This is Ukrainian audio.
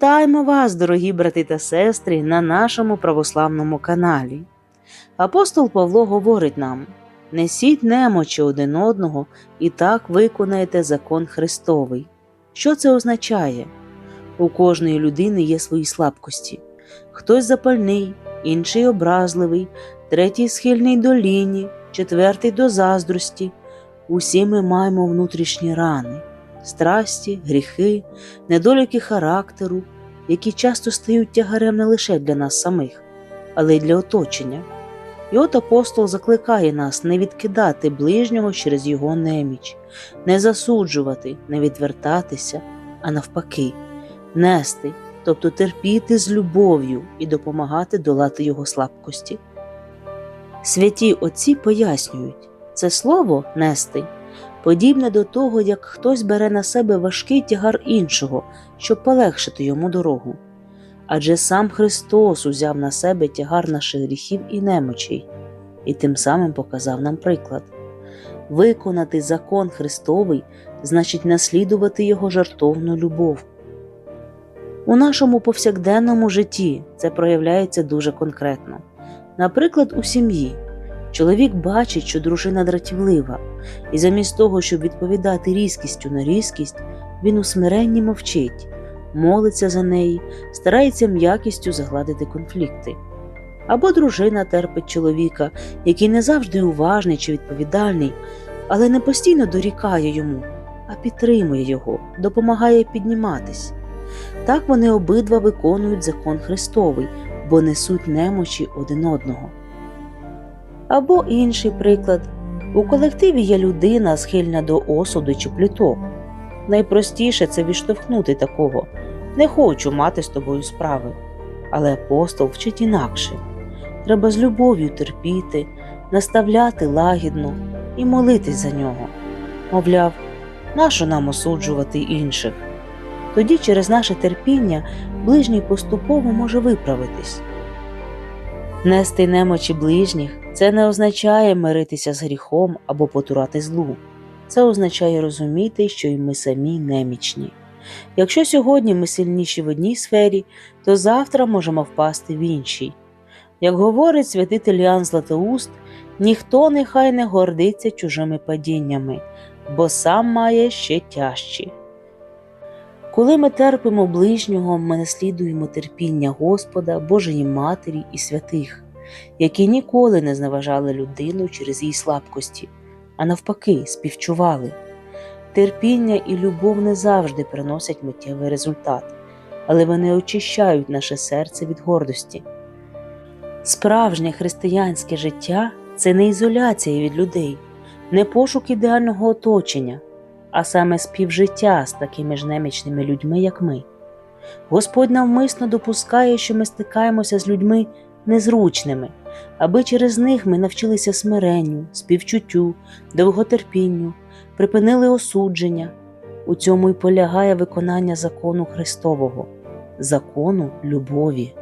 Вітаємо вас, дорогі брати та сестри, на нашому православному каналі. Апостол Павло говорить нам: несіть немочі один одного і так виконаєте закон Христовий. Що це означає? У кожної людини є свої слабкості. Хтось запальний, інший образливий, третій схильний до ліні, четвертий до заздрості. Усі ми маємо внутрішні рани, страсті, гріхи, недоліки характеру, які часто стають тягарем не лише для нас самих, але й для оточення. І от апостол закликає нас не відкидати ближнього через його неміч, не засуджувати, не відвертатися, а навпаки, нести, тобто терпіти з любов'ю і допомагати долати його слабкості. Святі отці пояснюють, це слово нести подібне до того, як хтось бере на себе важкий тягар іншого, щоб полегшити йому дорогу. Адже сам Христос узяв на себе тягар наших гріхів і немочей, і тим самим показав нам приклад. Виконати закон Христовий значить наслідувати Його жартовну любов. У нашому повсякденному житті це проявляється дуже конкретно. Наприклад, у сім'ї чоловік бачить, що дружина дратівлива, і замість того, щоб відповідати різкістю на різкість, він у смиренні мовчить, молиться за неї, старається м'якістю загладити конфлікти. Або дружина терпить чоловіка, який не завжди уважний чи відповідальний, але не постійно дорікає йому, а підтримує його, допомагає підніматись. Так вони обидва виконують закон Христовий, бо несуть немочі один одного. Або інший приклад у колективі є людина, схильна до осуду чи пліток. Найпростіше це відштовхнути такого не хочу мати з тобою справи. Але апостол вчить інакше треба з любов'ю терпіти, наставляти лагідно і молитись за нього. Мовляв, нащо нам осуджувати інших? Тоді через наше терпіння ближній поступово може виправитись. Нести немочі ближніх це не означає миритися з гріхом або потурати злу. Це означає розуміти, що і ми самі немічні. Якщо сьогодні ми сильніші в одній сфері, то завтра можемо впасти в іншій. Як говорить святитель Ян Златоуст, ніхто нехай не гордиться чужими падіннями, бо сам має ще тяжчі. Коли ми терпимо ближнього, ми наслідуємо терпіння Господа, Божої Матері і святих, які ніколи не зневажали людину через її слабкості, а навпаки, співчували. Терпіння і любов не завжди приносять миттєвий результат, але вони очищають наше серце від гордості. Справжнє християнське життя це не ізоляція від людей, не пошук ідеального оточення, а саме співжиття з такими ж немічними людьми, як ми. Господь навмисно допускає, що ми стикаємося з людьми незручними, аби через них ми навчилися смиренню, співчуттю, довготерпінню, припинили осудження. У цьому й полягає виконання закону Христового, закону любові.